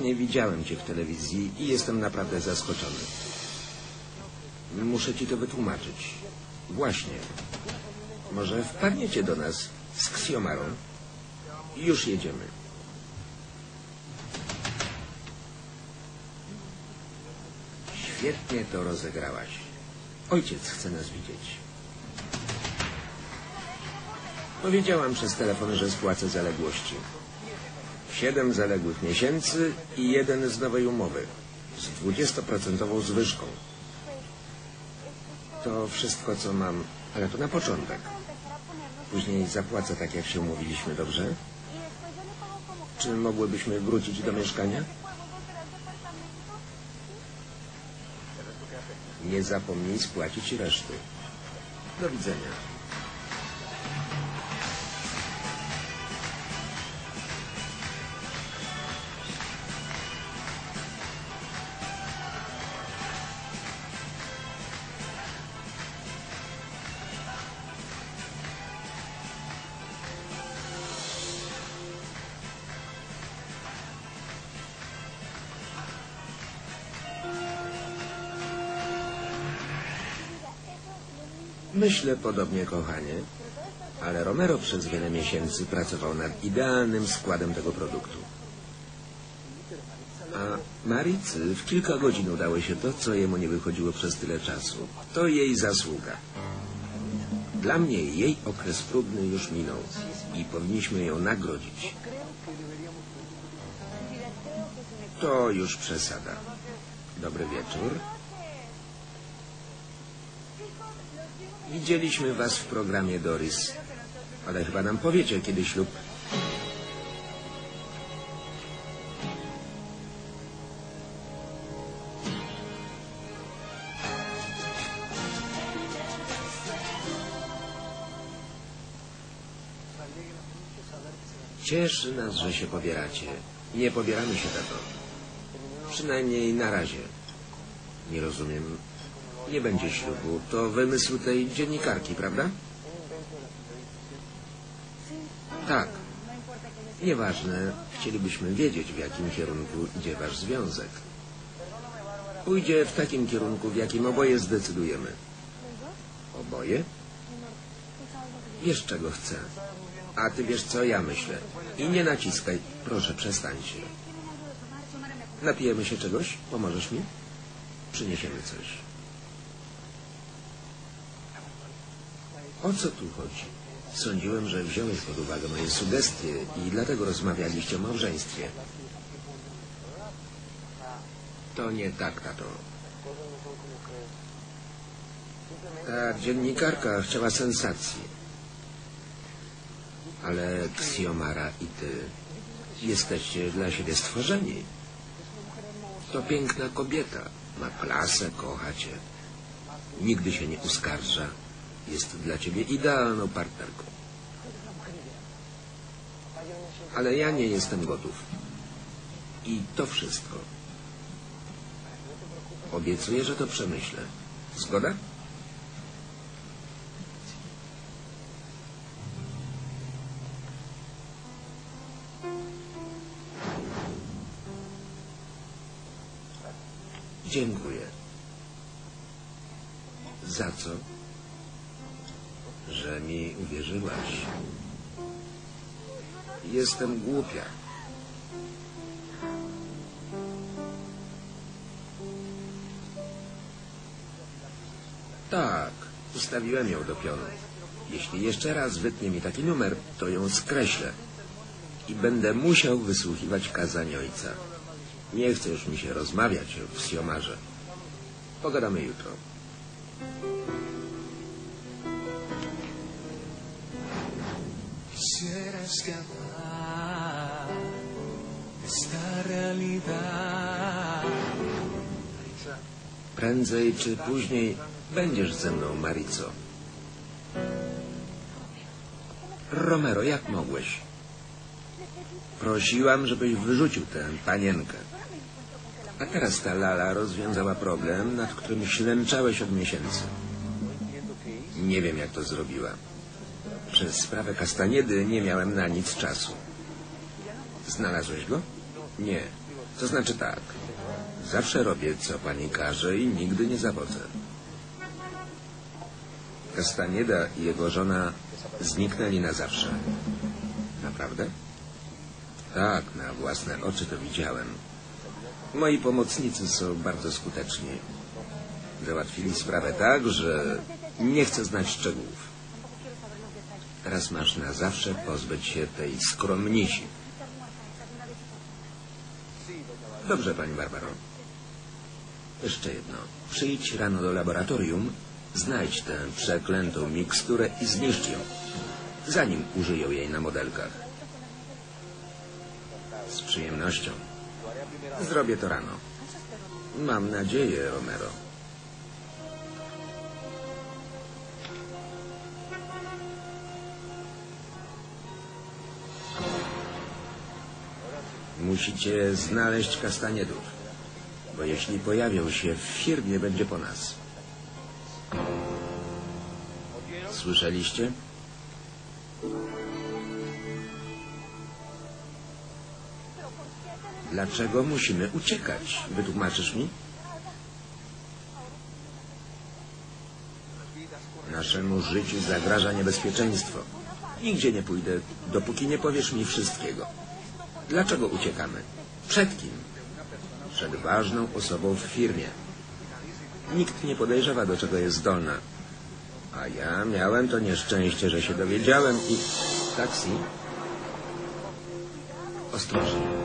Właśnie widziałem cię w telewizji i jestem naprawdę zaskoczony. Muszę ci to wytłumaczyć. Właśnie. Może wpadniecie do nas z Ksjomarą? Już jedziemy. Świetnie to rozegrałaś. Ojciec chce nas widzieć. Powiedziałam przez telefon, że spłacę zaległości. Siedem zaległych miesięcy i jeden z nowej umowy. Z dwudziestoprocentową zwyżką. To wszystko, co mam, ale to na początek. Później zapłacę tak, jak się umówiliśmy, dobrze? Czy mogłybyśmy wrócić do mieszkania? Nie zapomnij spłacić reszty. Do widzenia. Myślę podobnie, kochanie. Ale Romero przez wiele miesięcy pracował nad idealnym składem tego produktu. A Maricy w kilka godzin udało się to, co jemu nie wychodziło przez tyle czasu. To jej zasługa. Dla mnie jej okres próbny już minął i powinniśmy ją nagrodzić. To już przesada. Dobry wieczór. Widzieliśmy was w programie Doris, ale chyba nam powiecie, kiedy ślub. Cieszy nas, że się pobieracie. Nie pobieramy się za to. Przynajmniej na razie. Nie rozumiem. Nie będzie ślubu. To wymysł tej dziennikarki, prawda? Tak. Nieważne. Chcielibyśmy wiedzieć, w jakim kierunku idzie wasz związek. Pójdzie w takim kierunku, w jakim oboje zdecydujemy. Oboje? Wiesz, czego chcę. A ty wiesz, co ja myślę. I nie naciskaj. Proszę, przestańcie. Napijemy się czegoś? Pomożesz mi? Przyniesiemy coś. O co tu chodzi? Sądziłem, że wziąłeś pod uwagę moje sugestie i dlatego rozmawialiście o małżeństwie. To nie tak, tato. Ta dziennikarka chciała sensacji. Ale Xiomara i ty jesteście dla siebie stworzeni. To piękna kobieta. Ma klasę, kocha cię. Nigdy się nie uskarża. Jest dla ciebie idealną partnerką. Ale ja nie jestem gotów. I to wszystko. Obiecuję, że to przemyślę. Zgoda? Dziękuję. Za co? Mi uwierzyłaś. Jestem głupia. Tak, ustawiłem ją do pionu. Jeśli jeszcze raz wytnie mi taki numer, to ją skreślę. I będę musiał wysłuchiwać kazań ojca. Nie chce już mi się rozmawiać o wsiomarze. Pogadamy jutro. Escapar de esta realidad. Prędzej czy później będziesz ze mną, Marico. Romero, jak mogłeś? Prosiłam, żebyś wyrzucił tę panienkę. A teraz ta lala rozwiązała problem, nad którym ślęczałeś od miesięcy. Nie wiem, jak to zrobiła. Przez sprawę kastaniedy nie miałem na nic czasu. Znalazłeś go? Nie. To znaczy tak. Zawsze robię, co pani każe i nigdy nie zawodzę. Castaneda i jego żona zniknęli na zawsze. Naprawdę? Tak, na własne oczy to widziałem. Moi pomocnicy są bardzo skuteczni. Załatwili sprawę tak, że nie chcę znać szczegółów. Teraz masz na zawsze pozbyć się tej skromnisi. Dobrze, pani Barbaro. Jeszcze jedno. Przyjdź rano do laboratorium, znajdź tę przeklętą miksturę i zniszcz ją, zanim użyją jej na modelkach. Z przyjemnością. Zrobię to rano. Mam nadzieję, Romero. Musicie znaleźć kastaniedów, bo jeśli pojawią się w firmie, będzie po nas. Słyszeliście? Dlaczego musimy uciekać? Wytłumaczysz mi? Naszemu życiu zagraża niebezpieczeństwo. Nigdzie nie pójdę, dopóki nie powiesz mi wszystkiego. Dlaczego uciekamy? Przed kim? Przed ważną osobą w firmie. Nikt nie podejrzewa, do czego jest zdolna. A ja miałem to nieszczęście, że się dowiedziałem i... Taksi? Ostrożnie.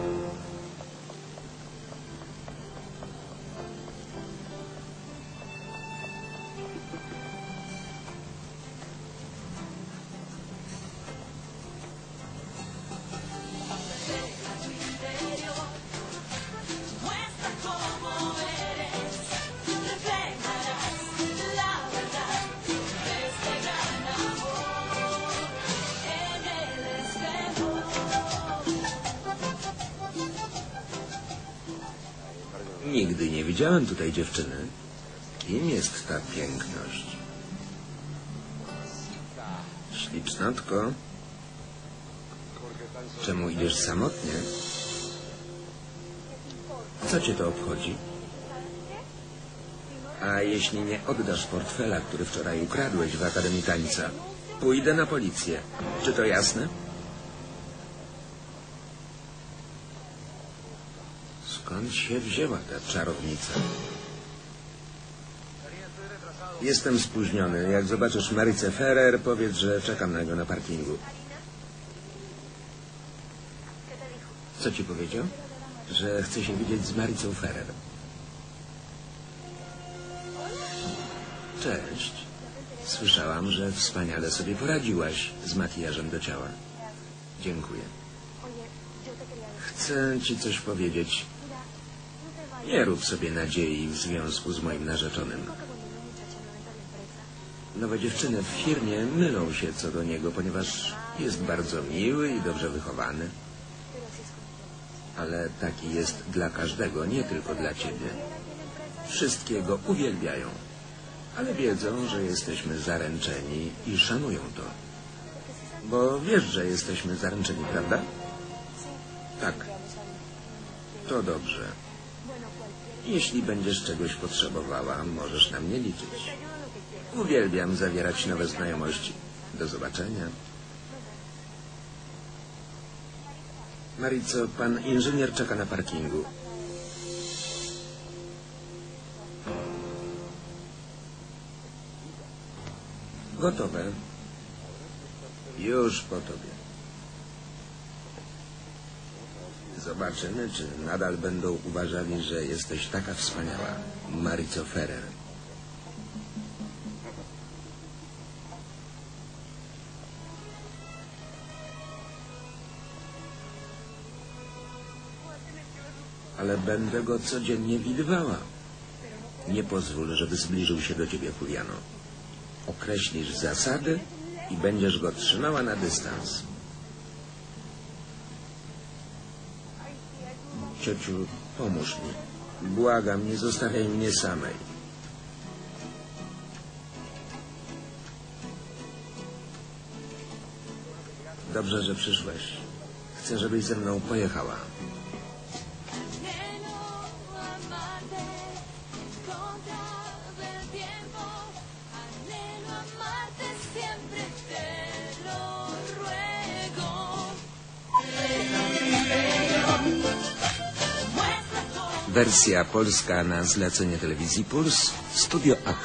Nigdy nie widziałem tutaj dziewczyny. Kim jest ta piękność? Ślicznotko. Czemu idziesz samotnie? Co cię to obchodzi? A jeśli nie oddasz portfela, który wczoraj ukradłeś w Akademii Tańca, pójdę na policję. Czy to jasne? Skąd się wzięła ta czarownica? Jestem spóźniony. Jak zobaczysz Marycę Ferrer, powiedz, że czekam na niego na parkingu. Co ci powiedział? Że chce się widzieć z Marycą Ferrer. Cześć. Słyszałam, że wspaniale sobie poradziłaś z makijażem do ciała. Dziękuję. Chcę ci coś powiedzieć. Nie rób sobie nadziei w związku z moim narzeczonym. Nowe dziewczyny w firmie mylą się co do niego, ponieważ jest bardzo miły i dobrze wychowany. Ale taki jest dla każdego, nie tylko dla ciebie. Wszystkie go uwielbiają, ale wiedzą, że jesteśmy zaręczeni i szanują to. Bo wiesz, że jesteśmy zaręczeni, prawda? Tak. To dobrze. Jeśli będziesz czegoś potrzebowała, możesz na mnie liczyć. Uwielbiam zawierać nowe znajomości. Do zobaczenia. Marico, pan inżynier czeka na parkingu. Gotowe. Już po tobie. Zobaczymy, czy nadal będą uważali, że jesteś taka wspaniała. Marico Ferrer. Ale będę go codziennie widywała. Nie pozwól, żeby zbliżył się do ciebie, Juliano. Określisz zasady i będziesz go trzymała na dystans. Ciociu, pomóż mi. Błagam, nie zostawiaj mnie samej. Dobrze, że przyszłeś. Chcę, żebyś ze mną pojechała. Wersja polska na zlecenie telewizji Puls. Studio Ach.